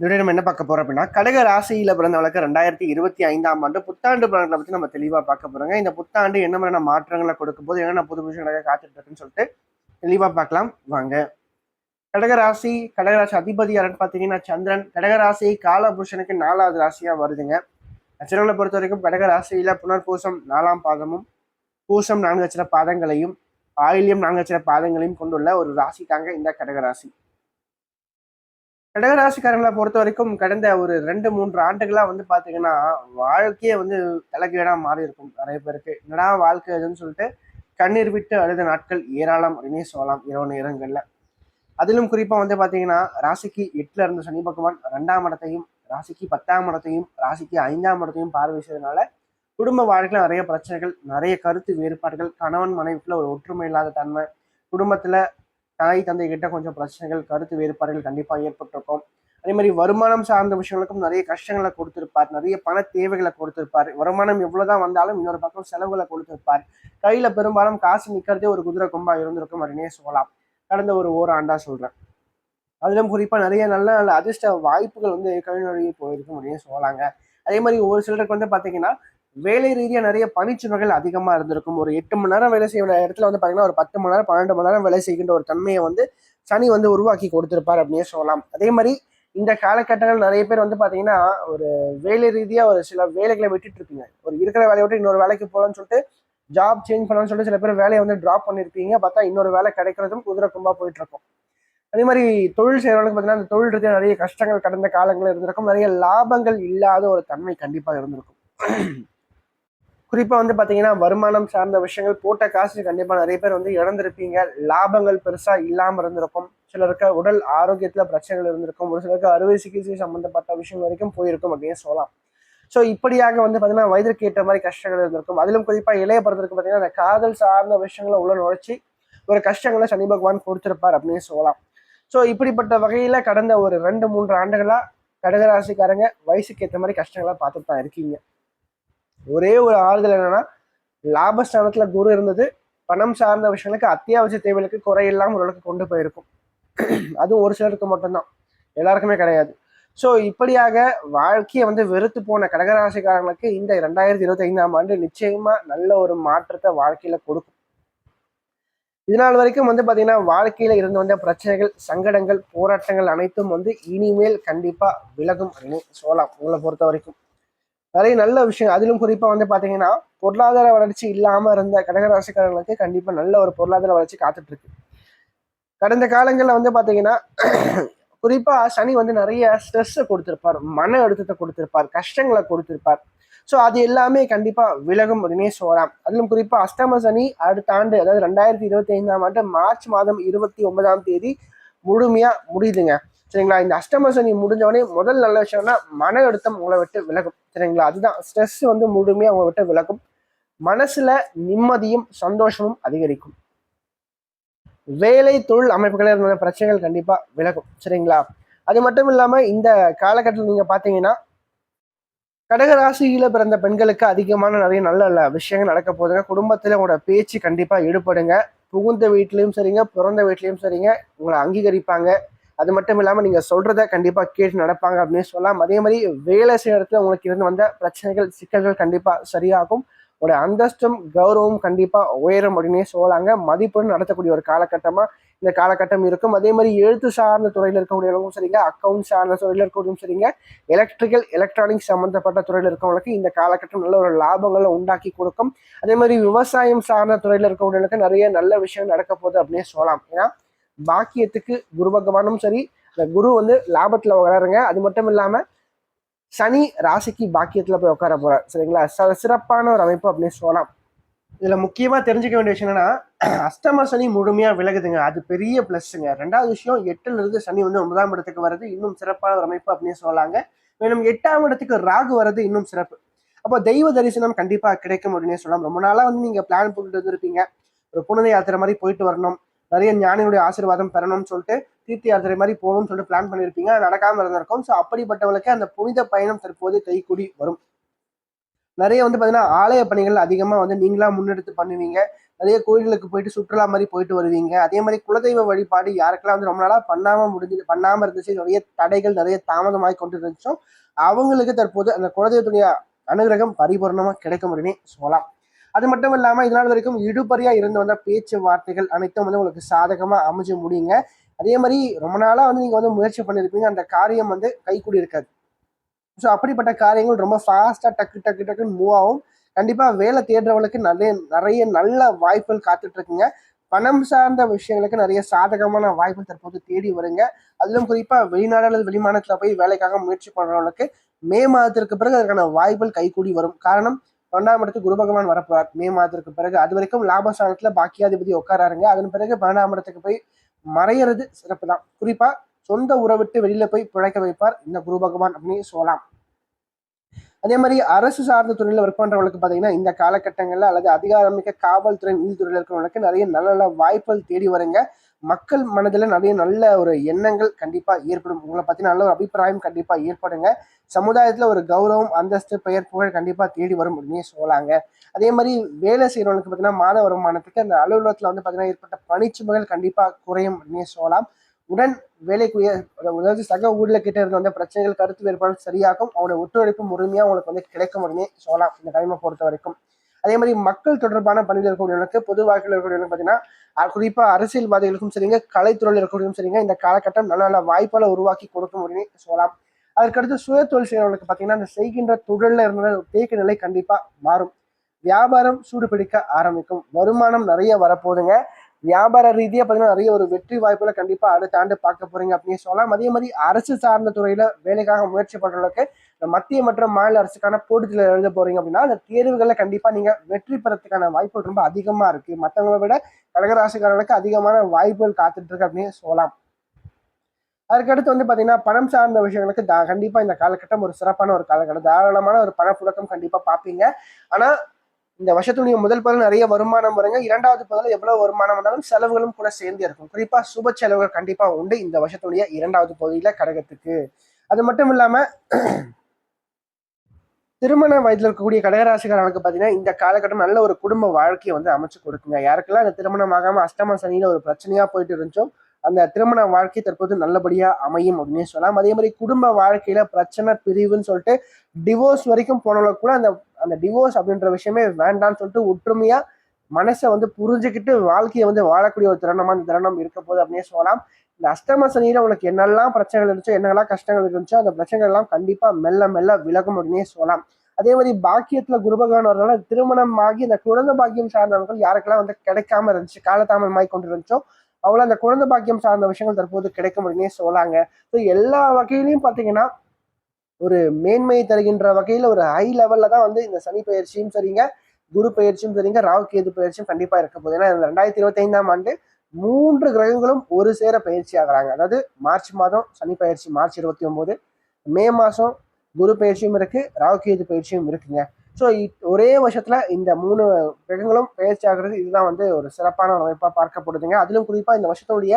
இதோட நம்ம என்ன பார்க்க போறோம் அப்படின்னா கடக ராசியில பிறந்தவளுக்கு ரெண்டாயிரத்தி இருபத்தி ஐந்தாம் ஆண்டு புத்தாண்டு பலன்களை பற்றி நம்ம தெளிவாக பார்க்க போறோங்க. இந்த புத்தாண்டு என்ன மாதிரியான மாற்றங்களை கொடுக்கும் போது என்னென்ன புது விஷயங்களை காத்துட்டு இருக்குன்னு சொல்லிட்டு தெளிவாக பார்க்கலாம். வாங்க. கடகராசி கடகராசி அதிபதி யாருன்னு பார்த்தீங்கன்னா சந்திரன். கடகராசி காலபுருஷனுக்கு நாலாவது ராசியா வருதுங்க. நட்சத்திரங்களை பொறுத்த வரைக்கும் கடகராசியில புனர்பூசம் நாலாம் பாதமும் பூசம் நான்கு லட்ச பாதங்களையும் ஆயில்யம் நான்கு லட்ச பாதங்களையும் கொண்டுள்ள ஒரு ராசி தாங்க இந்த கடகராசி கடகராசிக்காரங்களை பொறுத்த வரைக்கும் கடந்த ஒரு ரெண்டு மூன்று ஆண்டுகளாக வந்து பார்த்தீங்கன்னா வாழ்க்கையே வந்து தலைகீழாக மாறி இருக்கும் நிறைய பேருக்கு. என்னடா வாழ்க்கை எதுன்னு சொல்லிட்டு கண்ணீர் விட்டு அழுத நாட்கள் ஏராளம் அப்படின்னே சொல்லலாம். இரவு நேரங்களில். அதிலும் குறிப்பாக வந்து பார்த்தீங்கன்னா ராசிக்கு எட்டில் இருந்த சனி பகவான் ரெண்டாம் இடத்தையும் ராசிக்கு பத்தாம் இடத்தையும் ராசிக்கு ஐந்தாம் இடத்தையும் பார்வை செய்ததுனால குடும்ப வாழ்க்கையில் நிறைய பிரச்சனைகள் நிறைய கருத்து வேறுபாடுகள் கணவன் மனைவிக்குள்ள ஒரு ஒற்றுமை இல்லாத தன்மை குடும்பத்தில் தாய் தந்தை கிட்ட கொஞ்சம் பிரச்சனைகள் கருத்து வேறுபாடுகள் கண்டிப்பாக ஏற்பட்டிருக்கும். அதே மாதிரி வருமானம் சார்ந்த விஷயங்களுக்கும் நிறைய கஷ்டங்களை கொடுத்துருப்பார். நிறைய பண தேவைகளை கொடுத்துருப்பார். வருமானம் எவ்வளவுதான் வந்தாலும் இன்னொரு பக்கம் செலவுகளை கொடுத்துருப்பார். கையில பெரும்பாலும் காசு நிக்கிறதே ஒரு குதிரை கொம்பா இருந்திருக்கும் அப்படின்னே சொல்லலாம். கடந்த ஒரு ஓராண்டா சொல்றேன். அதிலும் குறிப்பா நிறைய நல்ல நல்ல அதிர்ஷ்ட வாய்ப்புகள் வந்து கவிஞொழி போயிருக்கும் அப்படின்னு சொல்லலாங்க. அதே மாதிரி ஒரு சிலருக்கு வந்து பாத்தீங்கன்னா வேலை ரீதியாக நிறைய பணிச்சுமைகள் அதிகமாக இருந்திருக்கும். ஒரு எட்டு மணி நேரம் வேலை செய்ய இடத்துல வந்து பார்த்தீங்கன்னா ஒரு பத்து மணி நேரம் பன்னெண்டு மணி நேரம் வேலை செய்கின்ற ஒரு தன்மையை வந்து சனி வந்து உருவாக்கி கொடுத்துருப்பார் அப்படின்னே சொல்லலாம். அதே மாதிரி இந்த காலகட்டங்கள் நிறைய பேர் வந்து பார்த்தீங்கன்னா ஒரு வேலை ரீதியாக ஒரு சில வேலைகளை விட்டுட்டு இருப்பீங்க. ஒரு இருக்கிற வேலையை விட்டு இன்னொரு வேலைக்கு போகலான்னு சொல்லிட்டு ஜாப் சேஞ்ச் பண்ணலாம்னு சொல்லிட்டு சில பேர் வேலையை வந்து ட்ராப் பண்ணியிருப்பீங்க பார்த்தா இன்னொரு வேலை கிடைக்கிறதும் குதிரை கும்பா போயிட்டு இருக்கும். அதே மாதிரி தொழில் செய்கிறவங்களுக்கு பார்த்தீங்கன்னா அந்த தொழில் ரீதியாக நிறைய கஷ்டங்கள் கடந்த காலங்கள் இருந்திருக்கும். நிறைய லாபங்கள் இல்லாத ஒரு தன்மை கண்டிப்பாக இருந்திருக்கும். குறிப்பாக வந்து பார்த்தீங்கன்னா வருமானம் சார்ந்த விஷயங்கள் போட்ட காசு கண்டிப்பாக நிறைய பேர் வந்து இழந்திருப்பீங்க. லாபங்கள் பெருசாக இல்லாமல் இருந்திருக்கும். சிலருக்கு உடல் ஆரோக்கியத்தில் பிரச்சனைகள் இருந்திருக்கும். ஒரு சிலருக்கு அறுவை சிகிச்சை சம்மந்தப்பட்ட விஷயம் வரைக்கும் போயிருக்கும் அப்படின்னு சொல்லலாம். ஸோ இப்படியாக வந்து பார்த்தீங்கன்னா வயதிற்கு ஏற்ற மாதிரி கஷ்டங்கள் இருந்திருக்கும். அதிலும் குறிப்பாக இளைய படத்திற்கு பார்த்தீங்கன்னா அந்த காதல் சார்ந்த விஷயங்களை உள்ள நுழைச்சி ஒரு கஷ்டங்களை சனி பகவான் கொடுத்துருப்பார் அப்படின்னு சொல்லலாம். ஸோ இப்படிப்பட்ட வகையில் கடந்த ஒரு ரெண்டு மூன்று ஆண்டுகளாக கடகராசிக்காரங்க வயசுக்கு ஏற்ற மாதிரி கஷ்டங்களை பார்த்துட்டு தான் இருக்கீங்க. ஒரே ஒரு ஆறுதல் என்னன்னா லாபஸ்தானத்துல குரு இருந்தது. பணம் சார்ந்த விஷயங்களுக்கு அத்தியாவசிய தேவைகளுக்கு குறையில்லாம ஓரளவுக்கு கொண்டு போயிருக்கும். அதுவும் ஒரு சிலருக்கு மட்டும்தான். எல்லாருக்குமே கிடையாது. ஸோ இப்படியாக வாழ்க்கையை வந்து வெறுத்து போன கடகராசிக்காரங்களுக்கு இந்த ரெண்டாயிரத்தி இருபத்தி ஐந்தாம் ஆண்டு நிச்சயமா நல்ல ஒரு மாற்றத்தை வாழ்க்கையில கொடுக்கும். இதனால் வரைக்கும் வந்து பார்த்தீங்கன்னா வாழ்க்கையில இருந்து வந்த பிரச்சனைகள் சங்கடங்கள் போராட்டங்கள் அனைத்தும் வந்து இனிமேல் கண்டிப்பா விலகும் அப்படின்னு சொல்லலாம். உங்களை பொறுத்த வரைக்கும். நிறைய நல்ல விஷயம் அதிலும் குறிப்பாக வந்து பார்த்தீங்கன்னா பொருளாதார வளர்ச்சி இல்லாமல் இருந்த கடகராசிக்காரர்களுக்கு கண்டிப்பாக நல்ல ஒரு பொருளாதார வளர்ச்சி காத்துட்ருக்கு. கடந்த காலங்களில் வந்து பார்த்தீங்கன்னா குறிப்பாக சனி வந்து நிறைய ஸ்ட்ரெஸ்ஸை கொடுத்துருப்பார். மன அழுத்தத்தை கொடுத்துருப்பார். கஷ்டங்களை கொடுத்துருப்பார். ஸோ அது எல்லாமே கண்டிப்பாக விலகும் அப்படின்னே சொல்லலாம். அதிலும் குறிப்பாக அஷ்டம சனி அடுத்த ஆண்டு அதாவது ரெண்டாயிரத்தி இருபத்தி ஐந்தாம் ஆண்டு மார்ச் மாதம் இருபத்தி ஒன்பதாம் தேதி முழுமையாக முடியுதுங்க. சரிங்களா? இந்த அஷ்டம சனி முடிஞ்சவொடனே முதல் நல்ல விஷயம்னா மன அழுத்தம் உங்களை விட்டு விலகும். சரிங்களா? அதுதான். ஸ்ட்ரெஸ் வந்து முழுமையாக உங்களை விட்டு விலகும். மனசுல நிம்மதியும் சந்தோஷமும் அதிகரிக்கும். வேலை தொழில் அமைப்புகளில் இருந்த பிரச்சனைகள் கண்டிப்பா விலகும். சரிங்களா? அது மட்டும் இல்லாம இந்த காலகட்டத்தில் நீங்க பாத்தீங்கன்னா கடகராசியில பிறந்த பெண்களுக்கு அதிகமான நிறைய நல்ல நல்ல விஷயங்கள் நடக்க போதுங்க குடும்பத்துல உங்களோட பேச்சு கண்டிப்பா ஈடுபடுங்க. புகுந்த வீட்லயும் சரிங்க பிறந்த வீட்லயும் சரிங்க. உங்களை அங்கீகரிப்பாங்க. அது மட்டும் இல்லாமல் நீங்கள் சொல்கிறத கண்டிப்பாக கேட்டு நடப்பாங்க அப்படின்னு சொல்லலாம் அதே மாதிரி வேலை செய்யறதுல உங்களுக்கு இருந்து வந்த பிரச்சனைகள் சிக்கல்கள் கண்டிப்பாக சரியாகும். ஒரு அந்தஸ்தும் கௌரவம் கண்டிப்பாக உயரும் அப்படின்னே சொல்லலாங்க மதிப்புன்னு நடத்தக்கூடிய ஒரு காலகட்டமாக இந்த காலகட்டம் இருக்கும். அதே மாதிரி எழுத்து சார்ந்த துறையில் இருக்கக்கூடியவங்களும் சரிங்க. அக்கௌண்ட் சார்ந்த துறையில் இருக்கக்கூடியும் சரிங்க. எலக்ட்ரிக்கல் எலக்ட்ரானிக்ஸ் சம்மந்தப்பட்ட துறையில் இருக்கவங்களுக்கு இந்த காலகட்டம் நல்ல ஒரு லாபங்களை உண்டாக்கி கொடுக்கும். அதே மாதிரி விவசாயம் சார்ந்த துறையில் இருக்கக்கூடியவங்களுக்கு நிறைய நல்ல விஷயம் நடக்க போகுது அப்படின்னே சொல்லலாம் ஏன்னா பாக்கியத்துக்கு குரு பகவானும் சரி இந்த குரு வந்து லாபத்தில் வளருங்க அது மட்டும் இல்லாமல் சனி ராசிக்கு பாக்கியத்தில் போய் உட்கார போகிறார் சரிங்களா? சிறப்பான ஒரு அமைப்பு அப்படின்னு சொல்லலாம். இதில் முக்கியமாக தெரிஞ்சுக்க வேண்டிய விஷயம் என்னன்னா அஷ்டம சனி முழுமையாக விலகுதுங்க. அது பெரிய ப்ளஸ்ஸுங்க ரெண்டாவது விஷயம் எட்டுலேருந்து சனி வந்து ஒன்பதாம் இடத்துக்கு வர்றது இன்னும் சிறப்பான ஒரு அமைப்பு அப்படின்னு சொல்லலாங்க. மேலும் எட்டாம் இடத்துக்கு ராகு வர்றது இன்னும் சிறப்பு. அப்போ தெய்வ தரிசனம் கண்டிப்பாக கிடைக்கும் அப்படின்னு சொல்லலாம். ரொம்ப நாளாக வந்து நீங்கள் பிளான் போட்டுட்டு வந்துருப்பீங்க. ஒரு புனித யாத்திரை மாதிரி போயிட்டு வரணும். நிறைய ஞானியுடைய ஆசீர்வாதம் பெறணும்னு சொல்லிட்டு தீர்த்த யாத்திரை மாதிரி போகணும்னு சொல்லிட்டு பிளான் பண்ணியிருப்பீங்க. நடக்காமல் இருந்திருக்கும். ஸோ அப்படிப்பட்டவங்களுக்கு அந்த புனித பயணம் தற்போது கைக்கூடி வரும். நிறைய வந்து பார்த்தீங்கன்னா ஆலய பணிகள் அதிகமாக வந்து நீங்களாக முன்னெடுத்து பண்ணுவீங்க. நிறைய கோயில்களுக்கு போயிட்டு சுற்றுலா மாதிரி போயிட்டு வருவீங்க. அதே மாதிரி குலதெய்வ வழிபாடு யாருக்கெல்லாம் வந்து ரொம்ப நாளாக பண்ணாமல் முடிஞ்சு பண்ணாமல் இருந்துச்சு நிறைய தடைகள் நிறைய தாமதமாகி கொண்டு இருந்துச்சோ அவங்களுக்கு தற்போது அந்த குலதெய்வத்துடைய அனுகிரகம் பரிபூர்ணமாக கிடைக்கும் அப்படின்னு சொல்லலாம். அது மட்டும் இல்லாமல் இதனால் வரைக்கும் இடுபறியா இருந்து வந்த பேச்சுவார்த்தைகள் அனைத்தும் வந்து உங்களுக்கு சாதகமாக அமைஞ்சு முடியுங்க. அதே மாதிரி ரொம்ப நாளாக வந்து நீங்கள் வந்து முயற்சி பண்ணியிருப்பீங்க அந்த காரியம் வந்து கைக்கூடி இருக்காது. ஸோ அப்படிப்பட்ட காரியங்கள் ரொம்ப ஃபாஸ்ட்டாக டக்கு டக்கு டக்குன்னு மூவ் ஆகும். கண்டிப்பாக வேலை தேடுறவங்களுக்கு நிறைய நிறைய நல்ல வாய்ப்புகள் காத்துட்டு இருக்குங்க பணம் சார்ந்த விஷயங்களுக்கு நிறைய சாதகமான வாய்ப்பு தற்போது தேடி வருங்க. அதிலும் குறிப்பாக வெளிநாடு அல்லது வெளிமாநிலத்தில் போய் வேலைக்காக முயற்சி பண்ணுறவங்களுக்கு மே மாதத்திற்கு பிறகு அதற்கான வாய்ப்புகள் கைகூடி வரும். காரணம் பன்னெண்டாம் இடத்துக்கு குரு பகவான் வரப்போறார். மே மாதத்துக்கு பிறகு. அது வரைக்கும் லாபஸ்தானத்துல பாக்கியாதிபதி உட்காராருங்க. அதன் பிறகு பன்னெண்டாம் இடத்துக்கு போய் மறையிறது சிறப்பு தான் குறிப்பா சொந்த உறவிட்டு வெளியில போய் பிழைக்க வைப்பார். இந்த குரு பகவான் அப்படின்னு சொல்லலாம். அதே மாதிரி அரசு சார்ந்த துறையில் ஒர்க் பண்றவங்களுக்கு பார்த்தீங்கன்னா இந்த காலகட்டங்களில் அல்லது அதிகாரமிக்க காவல்துறை நீதித்துறையில் இருக்கிறவங்களுக்கு நிறைய நல்ல நல்ல வாய்ப்புகள் தேடி வருங்க. மக்கள் மனதில் நிறைய நல்ல ஒரு எண்ணங்கள் கண்டிப்பாக ஏற்படும். உங்களை பற்றி நல்ல ஒரு அபிப்பிராயம் கண்டிப்பாக ஏற்படுங்க. சமுதாயத்தில் ஒரு கௌரவம் அந்தஸ்து பெயர் புகழ் கண்டிப்பாக தேடி வரும் அப்படின்னு சொல்லலாங்க அதே மாதிரி வேலை செய்கிறவங்களுக்கு பார்த்தீங்கன்னா மாத வருமானத்துக்கு அந்த அலுவலகத்தில் வந்து பார்த்தீங்கன்னா ஏற்பட்ட பணிச்சுமைகள் கண்டிப்பாக குறையும் அப்படின்னு சொல்லலாம். உடன் வேலைக்குரிய அதாவது சக ஊரில் கிட்ட இருந்த வந்து பிரச்சனைகள் கருத்து வேறுபாடு சரியாகும். அவனோட ஒத்துழைப்பு முழுமையாக அவங்களுக்கு வந்து கிடைக்கும் அப்படின்னு சொல்லலாம். இந்த டைமை பொறுத்த வரைக்கும். அதே மாதிரி மக்கள் தொடர்பான பணியில் இருக்கக்கூடியவங்களுக்கு பொது வாழ்க்கையில் இருக்கக்கூடியவங்க பார்த்தீங்கன்னா குறிப்பாக அரசியல்வாதிகளுக்கும் சரிங்க கலைத்துறையில் இருக்கக்கூடியவும் சரிங்க இந்த காலகட்டம் நல்ல நல்ல வாய்ப்புகளை உருவாக்கி கொடுக்கும் அப்படின்னு சொல்லலாம். அதற்கடுத்து சுய தொழில் செய்கிறவங்களுக்கு பார்த்தீங்கன்னா அந்த செய்கின்ற தொழிலில் இருந்த தேக்க நிலை கண்டிப்பாக மாறும். வியாபாரம் சூடு பிடிக்க ஆரம்பிக்கும். வருமானம் நிறைய வரப்போகுதுங்க. வியாபார ரீதியாக பார்த்தீங்கன்னா நிறைய ஒரு வெற்றி வாய்ப்புகளை கண்டிப்பாக அடுத்த ஆண்டு பார்க்க போறீங்க அப்படின்னு சொல்லலாம். அதே மாதிரி அரசு சார்ந்த துறையில வேலைக்காக முயற்சி பண்றவங்களுக்கு மத்திய மற்றும் மாநில அரசுக்கான போட்டியில் எழுத போறீங்க அப்படின்னா அந்த தேர்வுகளில் கண்டிப்பாக நீங்க வெற்றி பெறத்துக்கான வாய்ப்புகள் ரொம்ப அதிகமாக இருக்கு. மற்றவங்களை விட கடகராசிக்காரர்களுக்கு அதிகமான வாய்ப்புகள் காத்துட்டு இருக்கு அப்படின்னு சொல்லலாம். அதுக்கடுத்து வந்து பார்த்தீங்கன்னா பணம் சார்ந்த விஷயங்களுக்கு தா கண்டிப்பாக இந்த காலகட்டம் ஒரு சிறப்பான ஒரு காலகட்டம். தாராளமான ஒரு பணப்புழக்கம் கண்டிப்பாக பார்ப்பீங்க ஆனால் இந்த வருஷத்துடைய முதல் பகுதியில் நிறைய வருமானம் வருங்க. இரண்டாவது பகுதியில் எவ்வளவு வருமானம் வந்தாலும் செலவுகளும் கூட சேர்ந்தே இருக்கும். குறிப்பா சுப செலவுகள் கண்டிப்பா உண்டு இந்த வருஷத்துடைய இரண்டாவது பகுதியில கடகத்துக்கு. அது மட்டும் இல்லாம திருமண வயதில் இருக்கக்கூடிய கடகராசிக்காரர்களுக்கு பார்த்தீங்கன்னா இந்த காலகட்டம் நல்ல ஒரு குடும்ப வாழ்க்கையை வந்து அமைச்சு கொடுக்குங்க. யாருக்கெல்லாம் இந்த திருமணம் ஆகாம அஷ்டம சனியில ஒரு பிரச்சனையா போயிட்டு இருந்துச்சோ அந்த திருமண வாழ்க்கை தற்போது நல்லபடியா அமையும் அப்படின்னு சொல்லலாம். அதே மாதிரி குடும்ப வாழ்க்கையில பிரச்சனை பிரிவுன்னு சொல்லிட்டு டிவோர்ஸ் வரைக்கும் போனவங்களுக்கு கூட அந்த அந்த டிவோர்ஸ் அப்படின்ற விஷயமே வேண்டாம்னு சொல்லிட்டு ஒற்றுமையா மனசை வந்து புரிஞ்சுக்கிட்டு வாழ்க்கையை வந்து வாழக்கூடிய ஒரு திறனமா அந்த தருணம் இருக்க போது அப்படின்னு சொல்லலாம். இந்த அஷ்டம சனியில உனக்கு என்னெல்லாம் பிரச்சனைகள் இருந்துச்சோ என்னெல்லாம் கஷ்டங்கள் இருந்துச்சோ அந்த பிரச்சனைகள் எல்லாம் கண்டிப்பா மெல்ல மெல்ல விலகும் அப்படின்னே சொல்லலாம். அதே மாதிரி பாக்கியத்துல குருபகவான் வரனால திருமணம் ஆகி இந்த குழந்தை பாக்கியம் சார்ந்தவர்கள் யாருக்கெல்லாம் வந்து கிடைக்காம இருந்துச்சு காலதாமதமாய் கொண்டு இருந்துச்சோ அவ்வளோ அந்த குழந்தை பாக்கியம் சார்ந்த விஷயங்கள் தற்போது கிடைக்கும் அப்படின்னே சொல்லாங்க. ஸோ எல்லா வகையிலையும் பார்த்தீங்கன்னா ஒரு மேன்மையை தருகின்ற வகையில் ஒரு ஹை லெவலில் தான் வந்து இந்த சனி பயிற்சியும் சரிங்க. குரு பயிற்சியும் சரிங்க ராகு கேது பயிற்சியும் கண்டிப்பாக இருக்க போகுது. ஏன்னா ரெண்டாயிரத்தி இருபத்தி ஐந்தாம் ஆண்டு மூன்று கிரகங்களும் ஒரு சேர பயிற்சி ஆகிறாங்க. அதாவது மார்ச் மாதம் சனி பயிற்சி மார்ச் இருபத்தி ஒன்பது மே மாதம் குரு பயிற்சியும் இருக்கு ராகு கேது பயிற்சியும் இருக்குங்க. ஸோ ஒரே வருஷத்துல இந்த மூணு கிரகங்களும் பயிற்சி ஆகிறது இதுதான் வந்து ஒரு சிறப்பான அமைப்பாக பார்க்கப்படுதுங்க. அதிலும் குறிப்பாக இந்த வருஷத்துடைய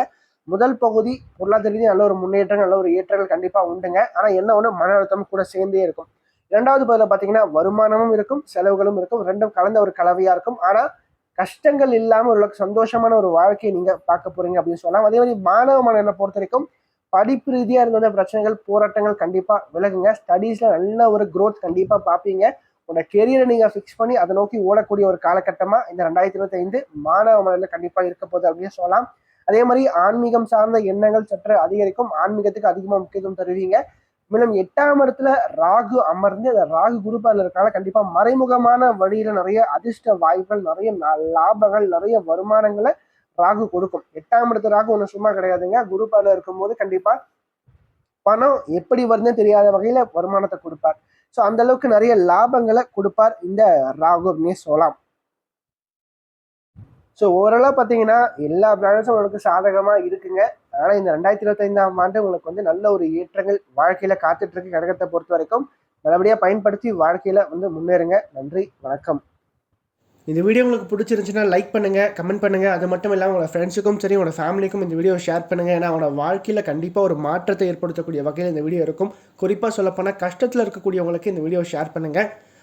முதல் பகுதி பொருளாதார ரீதியாக நல்ல ஒரு முன்னேற்றம் நல்ல ஒரு ஏற்றங்கள் கண்டிப்பாக உண்டுங்க. ஆனால் என்ன ஒன்று மன அழுத்தம் கூட சேர்ந்தே இருக்கும். ரெண்டாவது பகுதியில் பார்த்தீங்கன்னா வருமானமும் இருக்கும் செலவுகளும் இருக்கும். ரெண்டும் கலந்த ஒரு கலவையாக இருக்கும். ஆனால் கஷ்டங்கள் இல்லாமல் ஓரளவுக்கு சந்தோஷமான ஒரு வாழ்க்கையை நீங்கள் பார்க்க போறீங்க அப்படின்னு சொல்லலாம். அதே மாதிரி மாணவ மனநிலை பொறுத்த வரைக்கும் படிப்பு ரீதியாக இருந்த பிரச்சனைகள் போராட்டங்கள் கண்டிப்பாக விலகுங்க. ஸ்டடீஸில் நல்ல ஒரு க்ரோத் கண்டிப்பாக பார்ப்பீங்க. உங்களோட கெரியரை நீங்கள் ஃபிக்ஸ் பண்ணி அதை நோக்கி ஓடக்கூடிய ஒரு காலகட்டமாக இந்த ரெண்டாயிரத்தி இருபத்தி ஐந்து மாணவ மனதில் கண்டிப்பாக இருக்க போகுது அப்படின்னு சொல்லலாம். அதே மாதிரி ஆன்மீகம் சார்ந்த எண்ணங்கள் சற்று அதிகரிக்கும். ஆன்மீகத்துக்கு அதிகமாக முக்கியத்துவம் தருவீங்க. மேலும் எட்டாம் இடத்துல ராகு அமர்ந்து அந்த ராகு குருபால இருக்கால கண்டிப்பா மறைமுகமான வழியில நிறைய அதிர்ஷ்ட வாய்ப்புகள் நிறைய லாபங்கள் நிறைய வருமானங்களை ராகு கொடுக்கும். எட்டாம் இடத்து ராகு ஒன்றும் சும்மா கிடையாதுங்க. குருபால இருக்கும்போது கண்டிப்பா பணம் எப்படி வருதுன்னு தெரியாத வகையில வருமானத்தை கொடுப்பார். ஸோ அந்த அளவுக்கு நிறைய லாபங்களை கொடுப்பார் இந்த ராகு அப்படின்னு சொல்லலாம். ஸோ ஓவராலாக பார்த்தீங்கன்னா எல்லா பிளானட்ஸும் உங்களுக்கு சாதகமாக இருக்குங்க. ஆனால் இந்த ரெண்டாயிரத்தி இருபத்தைந்தாம் ஆண்டு உங்களுக்கு வந்து நல்ல ஒரு ஏற்றங்கள் வாழ்க்கையில் காத்துட்ருக்கு கடகத்தை பொறுத்த வரைக்கும். நல்லபடியாக பயன்படுத்தி வாழ்க்கையில் வந்து முன்னேறுங்க. நன்றி வணக்கம். இந்த வீடியோ உங்களுக்கு பிடிச்சிருந்துச்சுன்னா லைக் பண்ணுங்கள் கமெண்ட் பண்ணுங்கள் அது மட்டும் இல்லாமல் உங்களோட ஃப்ரெண்ட்ஸுக்கும் சரி உங்களோட ஃபேமிலிக்கும் இந்த வீடியோ ஷேர் பண்ணுங்கள் ஏன்னா அவனோட வாழ்க்கையில் கண்டிப்பாக ஒரு மாற்றத்தை ஏற்படுத்தக்கூடிய வகையில் இந்த வீடியோ இருக்கும். குறிப்பாக சொல்லப்போனால் கஷ்டத்தில் இருக்கக்கூடியவங்களுக்கு இந்த வீடியோ ஷேர் பண்ணுங்கள்